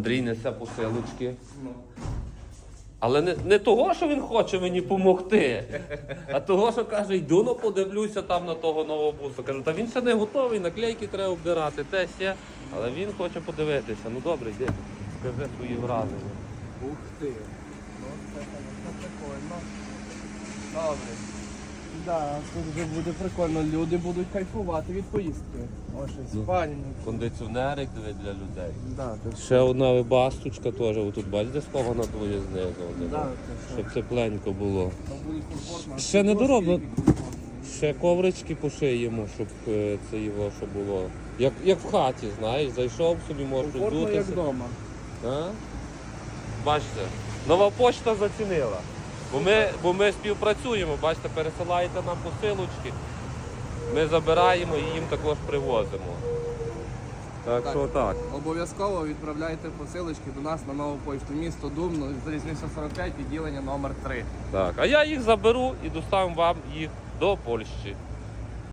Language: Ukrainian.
Андрій несе посилочки. Ну. Але не, не того, що він хоче мені допомогти, а того, що каже, йду ну подивлюся там на того нового буса. Кажу, та він ще не готовий, наклейки треба обдирати, те сє. Але він хоче подивитися. Ну добре, йди, скажи свої враження. Ух ти. Ну, це, прикольно. Добре. Да, тут вже буде прикольно. Люди будуть кайфувати від поїздки. О, щось Ну. спальні. Кондиціонерик диви для людей. Да, тут Ще одна вибасточка теж, отут бачите, схована твоє знизу. Да, це Щоб все. тепленько було. Там буде комфортно. Ще не Трошки дороблено. Ще коврички пошиємо, щоб е, це його що було. Як, як в хаті, знаєш, зайшов собі, можеш Комфортно, як вдома. А? Бачите, нова почта зацінила. Бо ми, бо ми співпрацюємо, бачите, пересилаєте нам посилочки, ми забираємо і їм також привозимо. Так, Так. що так. Обов'язково відправляйте посилочки до нас на нову почту місто Думно, залізниця 45, відділення номер 3. Так. А я їх заберу і достав вам їх до Польщі.